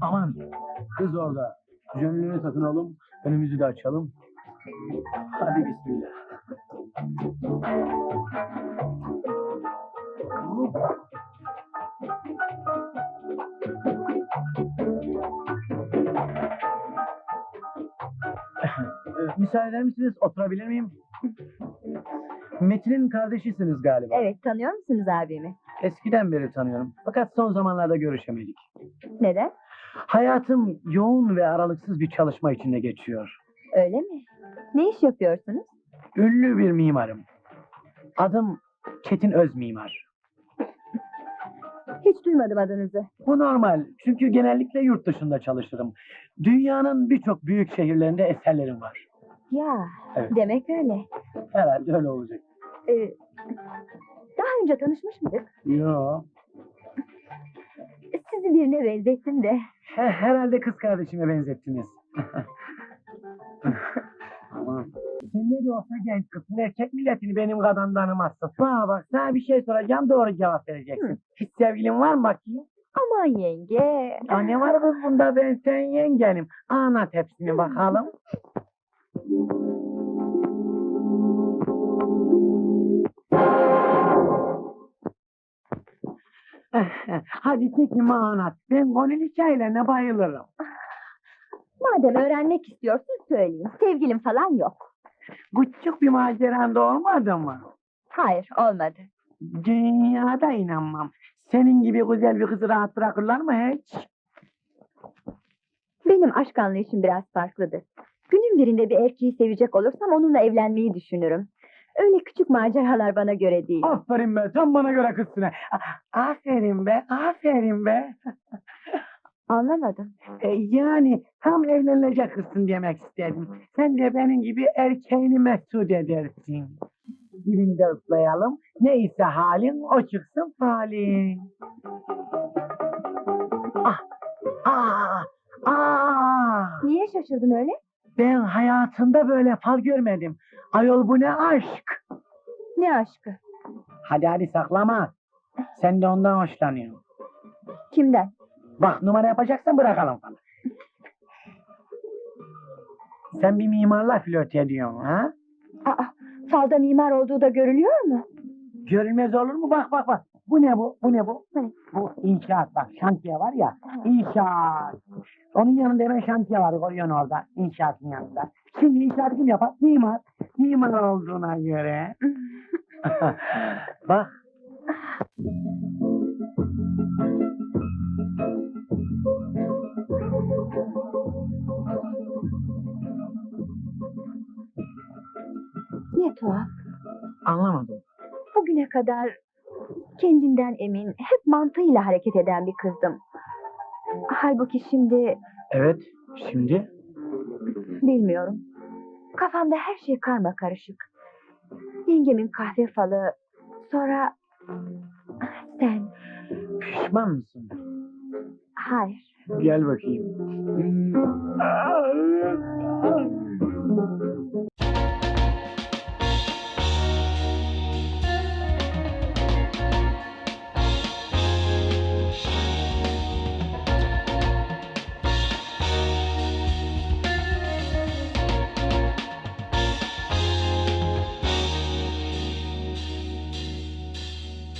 Aman kız orada. Gönlünü takınalım, önümüzü de açalım. Hadi bismillah. Ee, Müsaade eder misiniz? Oturabilir miyim? Metin'in kardeşisiniz galiba. Evet, tanıyor musunuz abimi? Eskiden beri tanıyorum. Fakat son zamanlarda görüşemedik. Neden? Hayatım yoğun ve aralıksız bir çalışma içinde geçiyor. Öyle mi? Ne iş yapıyorsunuz? Ünlü bir mimarım. Adım Çetin Öz Mimar. Hiç duymadım adınızı. Bu normal çünkü genellikle yurt dışında çalışırım. Dünyanın birçok büyük şehirlerinde eserlerim var. Ya, Evet. demek öyle. Herhalde öyle olacak. Ee, daha önce tanışmış mıydık? Yo. Sizi birine benzettim de. He, herhalde kız kardeşime benzettiniz. Aman. Sen ne diyorsan genç kızsın. Erkek milletini benim kadar tanımazsın. Bana bak sana bir şey soracağım doğru cevap vereceksin. Hiç sevgilin var mı bakayım? Aman yenge. Ya ne var kız bunda ben sen yengenim. Anlat hepsini bakalım. Hadi çekim anlat. Ben gönül hikayelerine bayılırım. Madem öğrenmek istiyorsun söyleyeyim. Sevgilim falan yok. Küçük bir maceran da olmadı mı? Hayır, olmadı. Dünyada inanmam. Senin gibi güzel bir kızı rahat bırakırlar mı hiç? Benim aşk anlayışım biraz farklıdır. Günün birinde bir erkeği sevecek olursam onunla evlenmeyi düşünürüm. Öyle küçük maceralar bana göre değil. Aferin be, tam bana göre kızsın. Aferin be, aferin be. Anlamadım. E, yani tam evlenilecek kızsın demek istedim. Sen de benim gibi erkeğini mesut edersin. Dilinde ıslayalım. Neyse halin o çıksın falin. Ah, ah, ah. Niye şaşırdın öyle? Ben hayatımda böyle fal görmedim. Ayol bu ne aşk. Ne aşkı? Hadi hadi saklama. Sen de ondan hoşlanıyorsun. Kimden? Bak numara yapacaksan bırakalım falan. Sen bir mimarla flört ediyorsun ha? Aa, falda mimar olduğu da görülüyor mu? Görülmez olur mu? Bak bak bak. Bu ne bu? Bu ne bu? Bu inşaat bak. Şantiye var ya. İnşaat. Onun yanında hemen şantiye var. Koyuyorsun orada. İnşaatın yanında. Şimdi inşaat kim yapar? Mimar. Mimar olduğuna göre. bak. Ne tuhaf. Anlamadım. Bugüne kadar kendinden emin, hep mantığıyla hareket eden bir kızdım. Halbuki şimdi Evet. Şimdi? bilmiyorum. Kafamda her şey karma karışık. Yengemin kahve falı, sonra sen. Pişman mısın? Hayır. Gel bakayım.